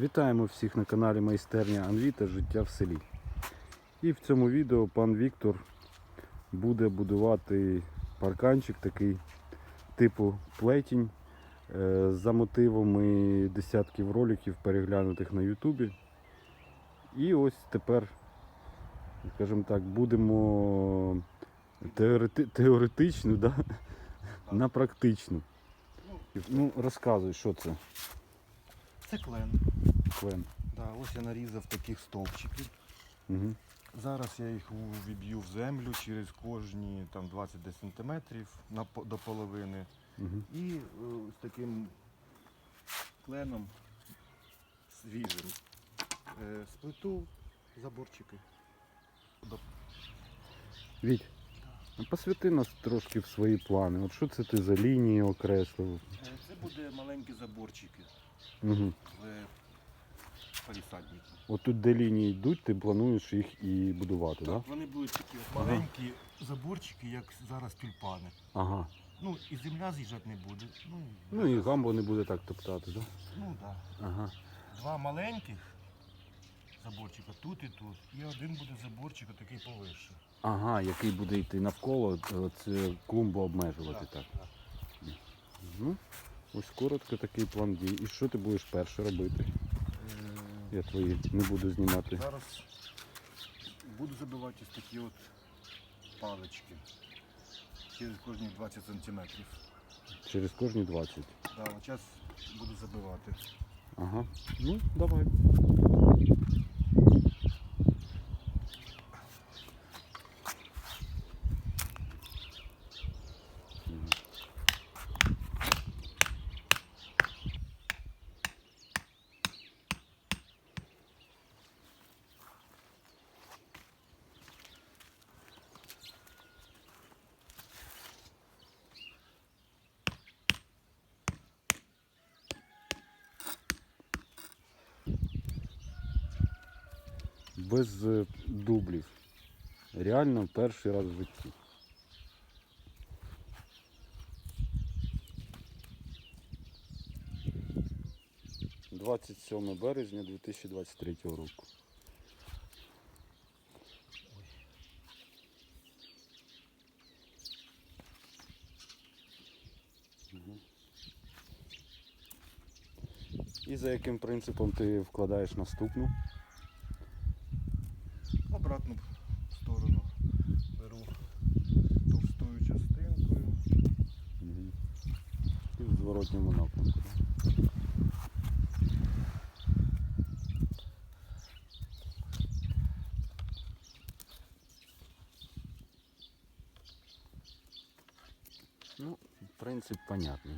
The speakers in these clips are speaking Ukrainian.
Вітаємо всіх на каналі Майстерня Анві та Життя в селі. І в цьому відео пан Віктор буде будувати парканчик такий типу плетінь е, за мотивами десятків роликів, переглянутих на Ютубі. І ось тепер, скажімо так, будемо теорети- теоретично да? на практичну. Ну, розказуй, що це Це клен. Клен. Да, ось я нарізав таких стовпчиків. Угу. Зараз я їх віб'ю в землю через кожні там 20 десь сантиметрів на, до половини. Угу. І е, з таким кленом свіжим е, сплету заборчики. До- Віть, ну посвяти нас трошки в свої плани. От що це ти за лінії окреслив? Е, Це буде маленькі заборчики Угу. в палісаднику. От тут де лінії йдуть, ти плануєш їх і будувати, так? Так, Да? вони будуть такі от Ага. маленькі заборчики, як зараз тюльпани. Ага. Ну, і земля з'їжджати не буде. Ну, Ну і гамбо не буде так топтати, так? Да? Ну так. Да. Ага. Два маленьких заборчика тут і тут. І один буде заборчик такий повище. Ага, який буде йти навколо, е, це клумбу обмежувати так. Ну, ось коротко такий план дій. І що ти будеш перше робити? Я твої не буду знімати. Зараз буду забивати ось такі от палички. Через кожні 20 сантиметрів. Через кожні 20. Да, от зараз буду забивати. Ага. Ну, давай. Без е, дублів. Реально перший раз в житті. Двадцять сьоме березня 2023 року. І за яким принципом ти вкладаєш наступну? Зворотньому напрямку. Ну, принцип понятний.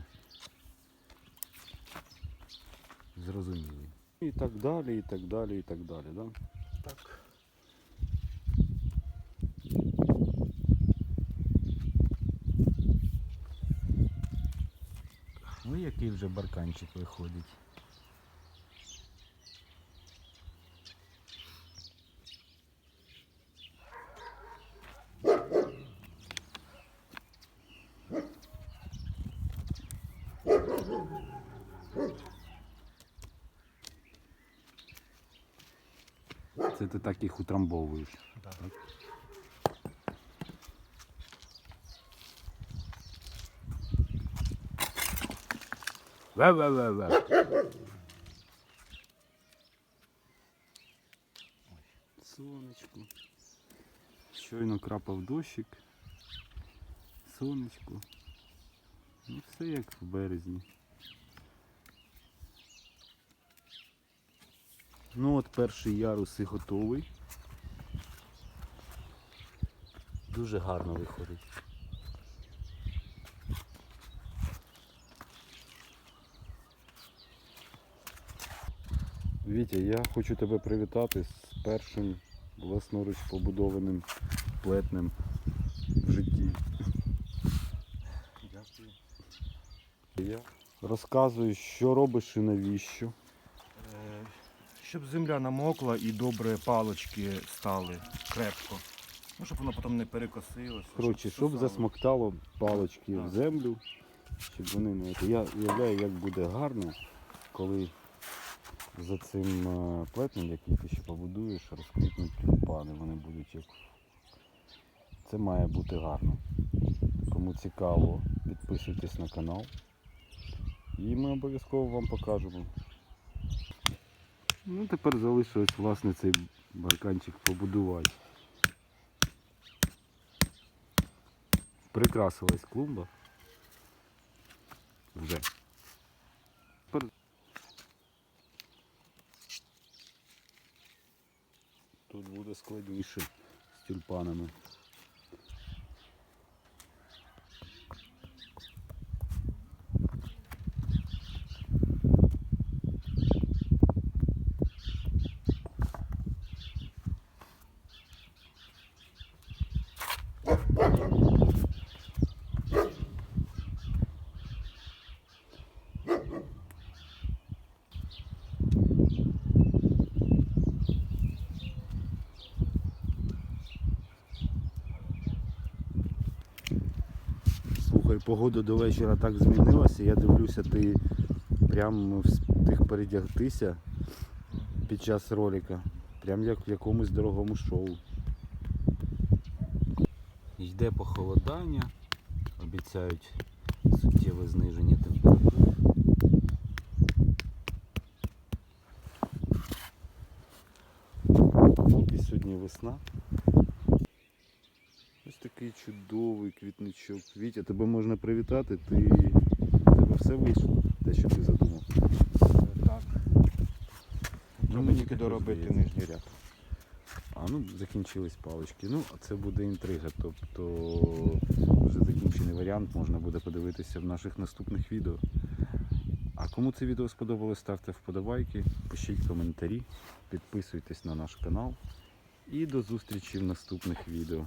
Зрозумілий. І так далі, і так далі, і так далі, да? Так. Ну який вже барканчик виходить. Це ти так їх утрамбовуєш. Да. Ве-ве-ве-ве. Сонечко. Щойно крапав дощик. Сонечко. Ну все як в березні. Ну от перший ярус і готовий. Дуже гарно виходить. Вітя, я хочу тебе привітати з першим власноруч побудованим плетнем в житті. Дякую. Я розказую, що робиш і навіщо. Е, Щоб земля намокла і добре палочки стали крепко. Ну, щоб воно потім не перекосилося. Коротше, щоб сосало. засмоктало палочки в землю, щоб вони не. Я уявляю, як буде гарно, коли за цим е, плетнем, який ти ще побудуєш, розквітнуть тюльпани. Вони будуть як. Це має бути гарно. Кому цікаво, підписуйтесь на канал. І ми обов'язково вам покажемо. Ну, тепер залишилось власне цей барканчик побудувати. Прикрасилась клумба. Вже. Тепер Тут буде складніше з тюльпанами. Слухай, погода до вечора так змінилася. Я дивлюся, ти прям встиг передягтися під час ролика. Прям як в якомусь дорогому шоу. Йде похолодання, обіцяють суттєве зниження температур. Поки сьогодні весна. Такий чудовий квітничок. Вітя, тебе можна привітати, ти тебе все вийшло, те, що ти задумав. Так. Треба мені тільки доробити нижній ряд. А ну закінчились палички. Ну, а це буде інтрига. Тобто вже закінчений варіант можна буде подивитися в наших наступних відео. А кому це відео сподобалось, ставте вподобайки, пишіть коментарі, підписуйтесь на наш канал. І до зустрічі в наступних відео.